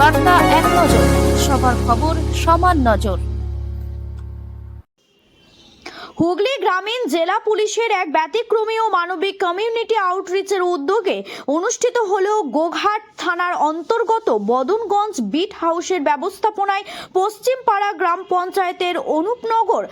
বার্তা এক নজর, সবার খবর সমান নজর। হুগলি গ্রামীণ জেলা পুলিশের এক ব্যতিক্রমী ও মানবিক কমিউনিটি আউটরিচের উদ্যোগে অনুষ্ঠিত হল গোঘাট থানার অন্তর্গত বদনগঞ্জ বিট হাউসের ব্যবস্থাপনায় পশ্চিমপাড়া গ্রাম পঞ্চায়েতের অনুপনগর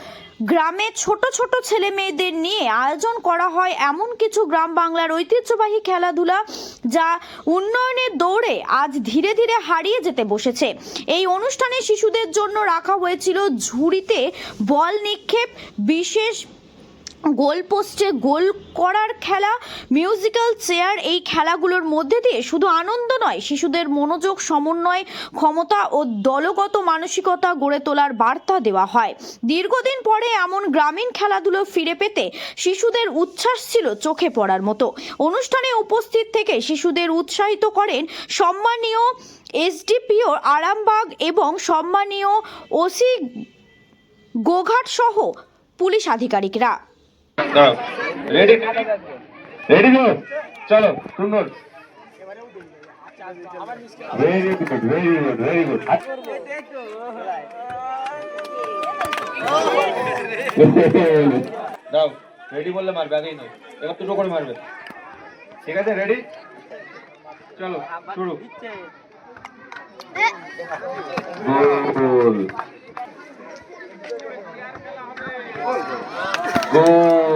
গ্রামে ছোট ছোট ছেলে মেয়েদের নিয়ে আয়োজন করা হয়। এমন কিছু গ্রাম বাংলার ঐতিহ্যবাহী খেলাধুলা যা উন্নয়নের দৌড়ে আজ ধীরে ধীরে হারিয়ে যেতে বসেছে। এই অনুষ্ঠানে শিশুদের জন্য রাখা হয়েছিল ঝুড়িতে বল নিক্ষেপ, বিশেষ গোল পোস্টে গোল করার খেলা মিউজিক্যাল চেয়ার এই খেলাগুলোর মধ্যে দিয়ে শুধু আনন্দ নয়, শিশুদের মনোযোগ, সমন্বয়, ক্ষমতা ও দলগত মানসিকতা গড়ে তোলার বার্তা দেওয়া হয়। দীর্ঘদিন পরে এমন গ্রামীণ খেলাধুলো ফিরে পেতে শিশুদের উচ্ছ্বাস ছিল চোখে পড়ার মতো। অনুষ্ঠানে উপস্থিত থেকে শিশুদের উৎসাহিত করেন সম্মানীয় এসডিপিও আরামবাগ এবং সম্মানীয় ওসি গোঘাট সহ পুলিশ আধিকারিকরা। দাঁড়াও রেডি রেডি গো চলো সুন্দর very good very good very good দাও রেডি বললে মারবে আগেই নয়। এবার দুটো করে মারবে। ঠিক আছে রেডি চলো শুরু। গোল গোল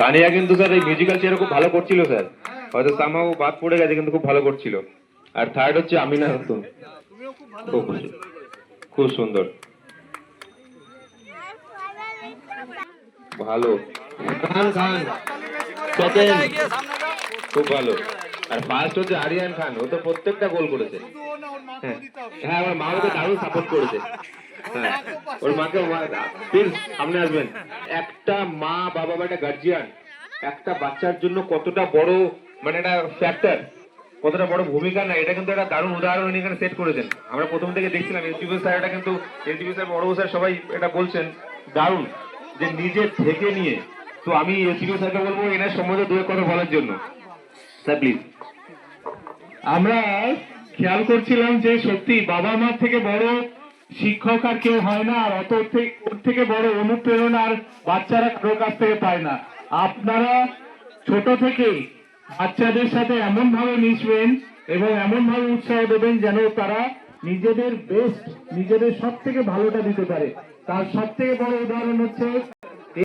তানিয়া কিন্তু স্যার এই মিউজিক্যাল চেয়ারে খুব ভালো করছিল স্যার হয়তো সামাও বাদ পড়ে গেছে, কিন্তু খুব ভালো করছিল। আর থার্ড হচ্ছে আমিনা খাতুন খুব খুব সুন্দর। ভালো। খান খান সেকেন্ড খুব ভালো। আর ফার্স্ট হচ্ছে আরিয়ান খান, ও তো প্রত্যেকটা গোল করেছে। হ্যাঁ আমার মা ওকে দারুণ সাপোর্ট করেছে। ওর মাকে প্লিজ সামনে আসবেন। একটা মা বাবা বা একটা গার্জিয়ান একটা বাচ্চার জন্য কতটা বড় মানে একটা ফ্যাক্টর কতটা বড় ভূমিকা না এটা কিন্তু একটা দারুণ উদাহরণ উনি এখানে সেট করেছেন। আমরা প্রথম থেকে দেখছিলাম এসডিপি স্যার এটা কিন্তু স্যার বড় স্যার সবাই এটা বলছেন দারুণ যে নিজে থেকে নিয়ে। তো আমি এসডিপি স্যারকে বলব এনার সম্বন্ধে দু এক কথা বলার জন্য। স্যার প্লিজ আমরা খেয়াল করছিলাম যে সত্যি বাবা মা থেকে বড় শিক্ষক আর কেউ হয় না, আর অত ওর থেকে বড় অনুপ্রেরণা আর বাচ্চারা কারোর কাছ থেকে পায় না। আপনারা ছোট থেকে বাচ্চাদের সাথে এমন ভাবে মিশবেন এবং এমন ভাবে উৎসাহ দেবেন যেন তারা নিজেদের বেস্ট নিজেদের সব থেকে ভালোটা দিতে পারে। তার সব থেকে বড় উদাহরণ হচ্ছে